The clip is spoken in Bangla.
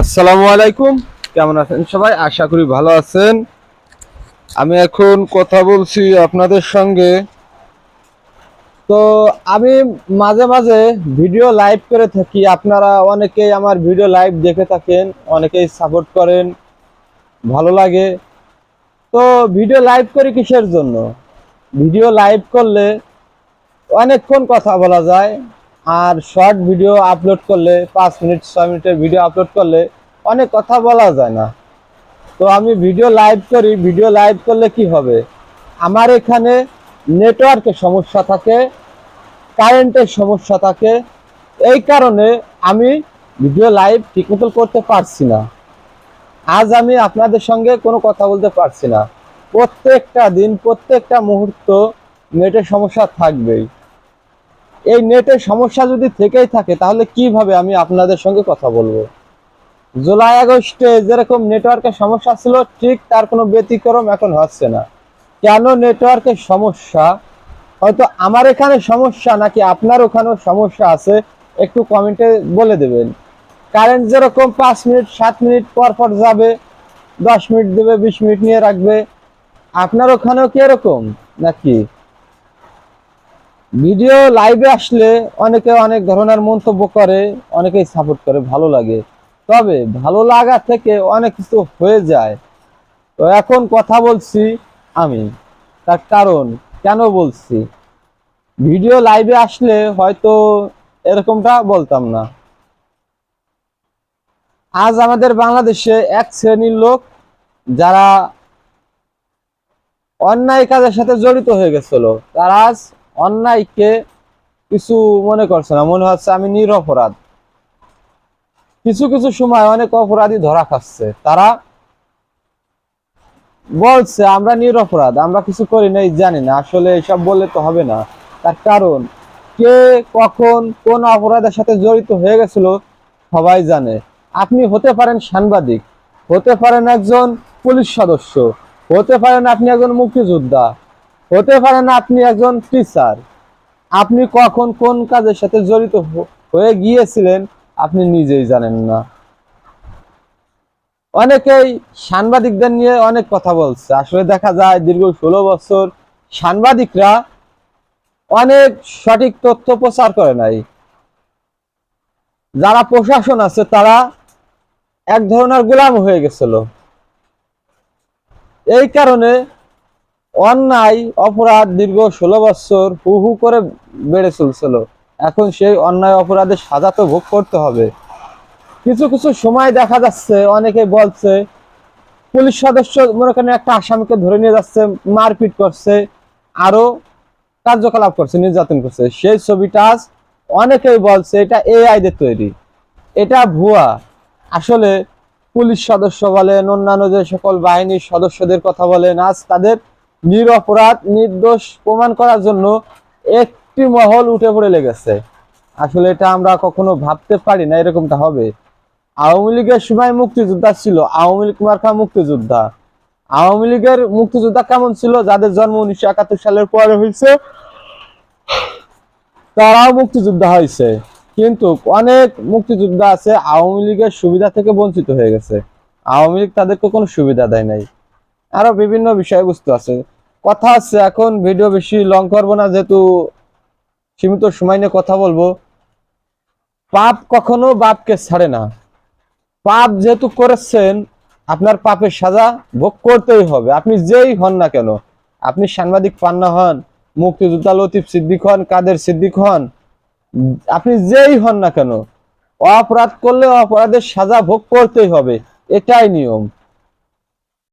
আসসালামু আলাইকুম। কেমন আছেন সবাই? আশা করি ভালো আছেন। আমি এখন কথা বলছি আপনাদের সঙ্গে। তো আমি মাঝে মাঝে ভিডিও লাইভ করে থাকি। আপনারা অনেকেই আমার ভিডিও লাইভ দেখে থাকেন, অনেকেই সাপোর্ট করেন, ভালো লাগে। তো ভিডিও লাইভ করি কিসের জন্য? ভিডিও লাইভ করলে অনেকক্ষণ কথা বলা যায়। আর শর্ট ভিডিও আপলোড করলে, পাঁচ মিনিট ছয় মিনিটের ভিডিও আপলোড করলে অনেক কথা বলা যায় না। তো আমি ভিডিও লাইভ করি ভিডিও লাইভ করলে কি হবে? আমার এখানে নেটওয়ার্কের সমস্যা থাকে কারেন্টের সমস্যা থাকে, এই কারণে আমি ভিডিও লাইভ ঠিকমতো করতে পারছি না। আজ আমি আপনাদের সঙ্গে কোনো কথা বলতে পারছি না। প্রত্যেকটা দিন, প্রত্যেকটা মুহূর্ত নেটের সমস্যা থাকবেই। এই নেটের সমস্যা যদি থেকেই থাকে, তাহলে কীভাবে আমি আপনাদের সঙ্গে কথা বলব? জুলাই আগস্টে যেরকম নেটওয়ার্কের সমস্যা ছিল, ঠিক তার কোনো ব্যতিক্রম এখন হচ্ছে না। কেন নেটওয়ার্কের সমস্যা? হয়তো আমার এখানে সমস্যা নাকি আপনার ওখানেও সমস্যা আছে, একটু কমেন্টে বলে দেবেন। কারেন্ট যেরকম পাঁচ মিনিট, সাত মিনিট পর পর যাবে, দশ মিনিট দেবে, বিশ মিনিট নিয়ে রাখবে। আপনার ওখানেও কি এরকম নাকি? ভিডিও লাইভে আসলে অনেকে অনেক ধরনের মন্তব্য করে, অনেকেই সাপোর্ট করে, ভালো লাগে। তবে ভালো লাগা থেকে অনেক কিছু হয়ে যায়। তো এখন কথা বলছি আমি। তার কারণ কেন বলছি? ভিডিও লাইভে আসলে হয়তো এরকমটা বলতাম না। আজ আমাদের বাংলাদেশে এক শ্রেণির লোক যারা অন্যায় কাজের সাথে জড়িত হয়ে গেছিল, তারা আজ অন্যায়কে কিছু মনে করছে না। মনে হচ্ছে আমি নিরপরাধ কিছু কিছু সময় অনেক অপরাধী ধরা খাচ্ছে। তারা বলছে, আমরা নিরপরাধ আমরা কিছু করি নাই, জানি না। আসলে এসব বললে তো হবে না। তার কারণ, কে কখন কোন অপরাধের সাথে জড়িত হয়ে গেছিল সবাই জানে। আপনি হতে পারেন সাংবাদিক, হতে পারেন একজন পুলিশ সদস্য, হতে পারেন আপনি একজন মুক্তিযোদ্ধা হতে পারেন আপনি একজন টিচার আপনি কখন কোন কাজের সাথে জড়িত হয়ে গিয়েছিলেন, আপনি নিজেই জানেন না। অনেকেই সাংবাদিকদের নিয়ে অনেক কথা বলছে। আসলে দেখা যায় দীর্ঘ ষোলো বছর সাংবাদিকরা অনেক সঠিক তথ্য প্রচার করে নাই। যারা প্রশাসন আছে, তারা এক ধরনের গোলাম হয়ে গেছিল। এই কারণে অন্যায়, অপরাধ দীর্ঘ ষোলো বছর হু হু করে বেড়ে চলছিল। এখন সেই অন্যায়, অপরাধের সাজা তো ভোগ করতে হবে। কিছু কিছু সময় দেখা যাচ্ছে, অনেকে বলছে, পুলিশ সদস্য মনে করেন একটা আসামিকে ধরে নিয়ে যাচ্ছে, মারপিট করছে, আরও কার্যকলাপ করছে, নির্যাতন করছে। সেই ছবিটা অনেকেই বলছে, এটা এআই দের তৈরি। এটা ভুয়া। আসলে পুলিশ সদস্য বলেন, অন্যান্য যে সকল বাহিনীর সদস্যদের কথা বলেন, আজ তাদের নিরপরাধ নির্দোষ প্রমাণ করার জন্য একটি মহল উঠে পড়ে লেগেছে। আসলে এটা আমরা কখনো ভাবতে পারি না এরকমটা হবে। আওয়ামী লীগের সময় মুক্তিযোদ্ধা ছিল, আওয়ামী লীগ মার্কা মুক্তিযোদ্ধা। আওয়ামী লীগের মুক্তিযোদ্ধা কেমন ছিল, যাদের জন্ম উনিশশো একাত্তর সালের পরে হয়েছে, তারাও মুক্তিযোদ্ধা হয়েছে। কিন্তু অনেক মুক্তিযোদ্ধা আছে, আওয়ামী লীগের সুবিধা থেকে বঞ্চিত হয়ে গেছে। আওয়ামী লীগ তাদেরকে কোনো সুবিধা দেয় নাই। আরও বিভিন্ন বিষয়বস্তু আছে। কথা আছে, এখন ভিডিও বেশি লং করব না, যেহেতু সীমিত সময় নিয়ে কথা বলব। পাপ কখনো বাপকে ছাড়ে না। পাপ যেহেতু করেছেন, আপনার পাপের সাজা ভোগ করতেই হবে। আপনি যেই হন না কেন, আপনি সাংবাদিক পান্না হন, মুক্তিযোদ্ধা লতিফ সিদ্দিক হন, কাদের সিদ্দিক হন, আপনি যেই হন না কেন, অপরাধ করলে অপরাধের সাজা ভোগ করতেই হবে। এটাই নিয়ম।